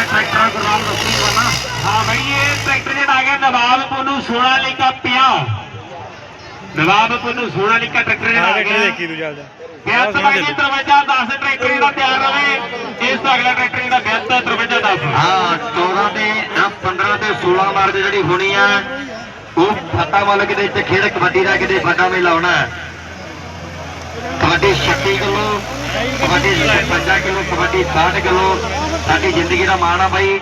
Tractor Gurnam ਹਾਂ ਇਹ tractor ਜਿਹੜਾ ਆ ਗਿਆ ਨਵਾਬਪੁਰ ਨੂੰ ਸੋਨਾਲੀਕਾ ਪਿਆ। ਨਵਾਬਪੁਰ ਨੂੰ ਸੋਨਾਲੀਕਾ ਟਰੈਕਟਰ ਜਿਹੜਾ ਆ ਗਿਆ ਦੇਖੀ ਤੂੰ ਚੱਲਦਾ। ਬਿਆਸ ਬਾਈ ਜੀ ਦਰਵਾਜ਼ਾ 10 ਟਰੈਕਟਰ ਜਿਹੜਾ ਤਿਆਰ ਰਵੇ ਇਸ ਤੋਂ ਅਗਲਾ ਟਰੈਕਟਰ ਜਿਹੜਾ ਬਿਆਸ ਦਰਵਾਜ਼ਾ 10 ਹਾਂ 14 ਤੇ ਆਹ 15 ਤੇ 16 ਮਾਰਚ ਜਿਹੜੀ ਹੋਣੀ ਆ ਉਹ ਫੱਤਾ ਮਲਕ ਦੇ ਵਿੱਚ ਖੇਡ ਕਬੱਡੀ ਦਾ ਕਿਤੇ ਵੱਡਾ ਮੇਲਾ ਹੋਣਾ। ਹੈ। Kabaddi 36 kilo kabaddi 55 kilo kabaddi 60 kilo, ਸਾਡੀ ਜ਼ਿੰਦਗੀ ਦਾ ਮਾਣ ਆ ਬਾਈ।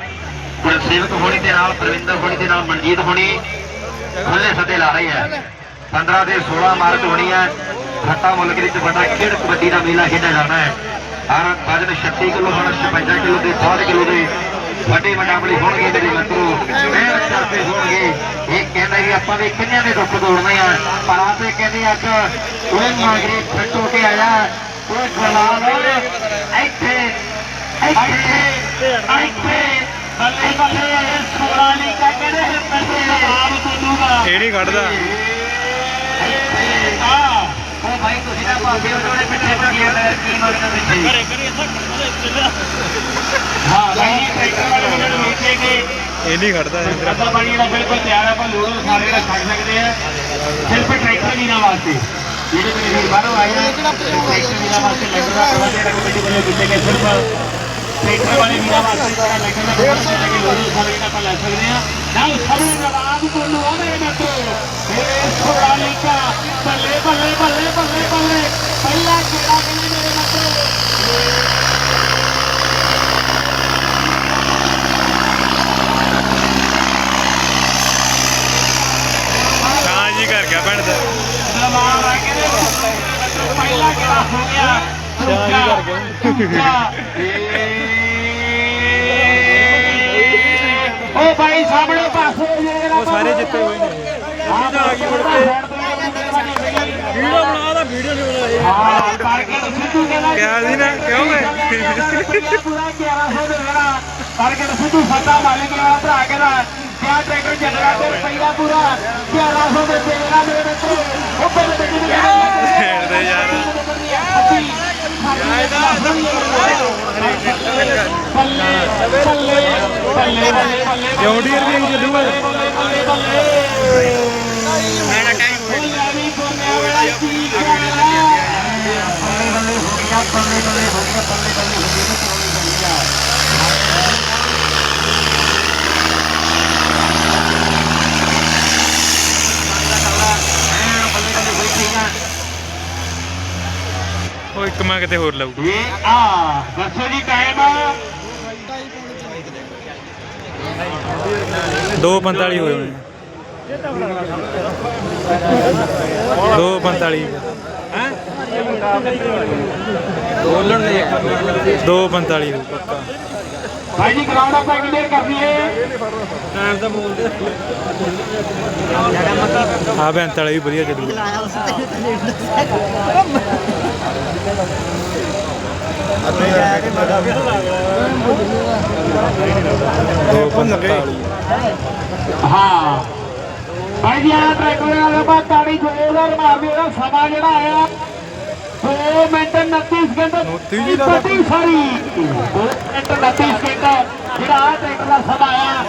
ਗੁਰਸੇਵਕ ਹੋਣੀ ਦੇ ਨਾਲ, ਪ੍ਰਵਿੰਦਰ ਹੋਣੀ ਦੇ ਨਾਲ, ਮਨਜੀਤ ਹੋਣੀ ਖੁੱਲੇ ਸੱਦੇ ਲਾ ਰਹੇ ਹੈ। 15 ਤੇ 16 ਮਾਰਚ ਹੋਣੀ ਹੈ। ਖੱਟਾ ਮੁਲਕ ਵਿੱਚ ਵੱਡਾ ਖੇਡ ਕਬੱਡੀ ਦਾ ਮੇਲਾ ਖੇਡਿਆ ਜਾਣਾ ਹੈ। ਹਰ ਵਜਨ 36 ਕਿਲੋ, ਹੋਣਾ 56 ਕਿਲੋ ਦੇ 60 ਕਿਲੋ ਦੇ ਵੱਡੇ ਮੁਕਾਬਲੇ ਹੋਣਗੇ ਮੇਰੇ ਮਿੱਤਰੋ ਮਿਹਨਤ ਕਰਦੇ ਹੋਣਗੇ। ਇਹ ਕਹਿੰਦਾ ਵੀ ਆਪਾਂ ਵੀ ਕਿੰਨਿਆਂ ਦੇ ਦੁੱਖ ਤੋੜਨੇ ਆ। ਪਰ ਆਪੇ ਕਹਿੰਦੇ ਅੱਜ ਉਹ ਮਾਗਰੇ ਫਿੱਟ ਹੋ ਕੇ ਆਇਆ। ਉਹ ਗਲਾਲ ਇੱਥੇ ਇੱਥੇ ਇੱਥੇ ਬੱਲੇ ਬੱਲੇ ਇਹ ਸੋਨਾਲੀਕਾ ਕਿਹੜੇ ਪੈਸੇ ਨਵਾਬਪੁਰ ਨੂੰ ਦਾ ਇਹ ਨਹੀਂ ਕੱਢਦਾ? ਹਾਂ। ਉਹ ਭਾਈ ਤੁਸੀਂ ਨਾ ਭਾਵੇਂ ਉਹਦੇ ਪਿੱਛੇ ਲੈ ਕੀ ਮਰਦਾ ਪਿੱਛੇ ਹਾਂ ਬਈ ਇਹ ਟਰੈਕਟਰ ਵਾਲੇ ਵੀਰਾਂ ਨੂੰ ਵੇਚੇਗੇ ਇਹ ਨਹੀਂ ਕੱਢਦਾ ਇੰਦਰਾ ਅੱਧਾ ਪਾਣੀ ਜਿਹੜਾ ਬਿਲਕੁਲ ਤਿਆਰ ਹੈ ਆਪਾਂ ਲੋੜੋਂ ਸਾਰੇ ਦਾ ਛੱਡ ਸਕਦੇ ਆ ਸਿਰਫ ਟਰੈਕਟਰ ਵੀਰਾਂ ਵਾਸਤੇ। ਜਿਹੜੇ ਮੇਰੇ ਵੀਰ ਬਾਹਰੋਂ ਆਏ ਆ ਟਰੈਕਟਰ ਵੀਰਾਂ ਵਾਸਤੇ ਲੱਗਦਾ। ਥੋੜਾ ਜਿਹਾ ਕਮੇਟੀ ਵੱਲੋਂ ਦਿੱਤੇ ਗਏ ਸਿਰਫ ਟਰੈਕਟਰ ਵਾਲੇ ਵੀਰਾਂ ਵਾਸਤੇ ਜਿਹੜਾ ਲੱਗਦਾ ਥੋੜਾ ਜਿਹਾ ਕਿ ਲੋੜੋਂ ਸਾਰੇ ਜਿਹੜਾ ਆਪਾਂ ਲੈ ਸਕਦੇ ਆ ਨਾਲ ਸਭੇ ਨਵਾਬ ਕੋਲੋਂ ਆਵੇ ਮਿੱਤਰੋ ਇਹ ਸੋਨਾਲੀਕਾ ਬੱਲੇ ਬੱਲੇ ਬੱਲੇ ਬੱਲੇ ਬੱਲੇ। ਪਹਿਲਾ ਕਿਹੜਾ ਕਹਿੰਦੇ ਮੇਰੇ ਮਿੱਤਰੋ ਤਾਂ ਜੀ ਕਰ ਗਿਆ ਭੈਣ ਦਾ ਪਹਿਲਾ ਕਿਹੜਾ ਹੋ ਗਿਆ ਸ਼ਾਹ ਜੀ ਕਰ ਗਿਆ। ਉਹ ਭਾਈ ਸਾਹਮਣੇ ਪਾਸੇ ਜਿਹੜਾ ਉਹ ਸਾਰੇ ਜਿੱਤੇ ਹੋਏ ਨੇ ਵੀਡੀਓ ਆ ਗਈ ਮੁੜ ਵੀਡੀਓ ਬਣਾ ਦਾ ਵੀਡੀਓ ਨਹੀਂ ਬਣਾ ਹਾਂ ਕਰਕੇ ਸਿੱਧੂ ਕਹਿੰਦਾ ਕਿਹਾ ਸੀ ਨਾ, ਕਿਉਂ ਓਏ? ਪੂਰਾ 1100 ਦੇ ਦੇਣਾ ਕਰਕੇ ਸਿੱਧੂ ਫੱਟਾ ਮਾਲਿਕ ਵਾਲਾ ਭਰਾ ਕਹਿੰਦਾ ਕਿਆ ਟਰੈਕਟਰ ਚੱਲਣਾ ਤੇ ਪਹਿਲਾ ਪੂਰਾ 1100 ਦੇ ਦੇਣਾ ਮੇਰੇ ਮਿੱਤਰੋ ਉਹ ਭੈਣ ਦੇ ਯਾਰ। ਬੱਲੇ ਬੱਲੇ ਬੱਲੇ ਬੱਲੇ ਜੌਂਡੀਅਰ ਵੀ ਬੱਲੇ ਬੱਲੇ ਮੇਰਾ ਟਾਈਮ ਹੋ ਲੈ ਵੀ ਬੋਲਿਆ ਵੇਲਾ ਕੀ ਕਰਾਂਗਾ ਬੱਲੇ ਬੱਲੇ ਹੋ ਗਿਆ ਬੱਲੇ ਬੱਲੇ ਹੋ ਗਿਆ ਬੱਲੇ ਬੱਲੇ ਹੋ ਗਿਆ ਚੋਲੀ ਚੱਲੀ ਆ ਬੱਲੇ ਬੱਲੇ ਹੋਈ ਠੀਕ ਆ ਉਹ ਇੱਕ ਮੈਂ ਕਿਤੇ ਹੋਰ ਲਾਊ ਇਹ ਆ ਦੱਸੋ ਜੀ ਟਾਈਮ 2:45 ਹੋਏ ਹੋਣੇ। 2:45 ਹੈ? ਬੋਲਣ ਦੇ 2:45 ਹੋ ਪੱਕਾ। ਭਾਈ ਜੀ ਗਰਾਊਂਡ ਆਪਾਂ ਕਲੀਅਰ ਕਰ ਦਈਏ ਟਾਈਮ ਤਾਂ ਬੋਲਦੇ ਆ। ਬੈਂਤ ਵਾਲਾ ਵੀ ਵਧੀਆ ਪੰਤਾਲੀ ਹਾਂ। ਭਾਈ ਜੀ ਆ ਟਰੈਕਟਰ ਵਾਲਾ ਬਾ ਤਾੜੀ ਜੋਰਦਾਰ ਮਾਰਦੀ ਉਹਦਾ ਸਮਾਂ ਜਿਹੜਾ ਆਇਆ 2 ਮਿੰਟ 29 ਸਕਿੰਟ ਉਨੱਤੀ ਜੀ ਦਾ ਬੱਤੀ ਸਾਰੀ 2 ਮਿੰਟ 29 ਸਕਿੰਟ ਜਿਹੜਾ ਆ ਟਰੈਕਟਰ ਦਾ ਸਮਾਂ ਆਇਆ।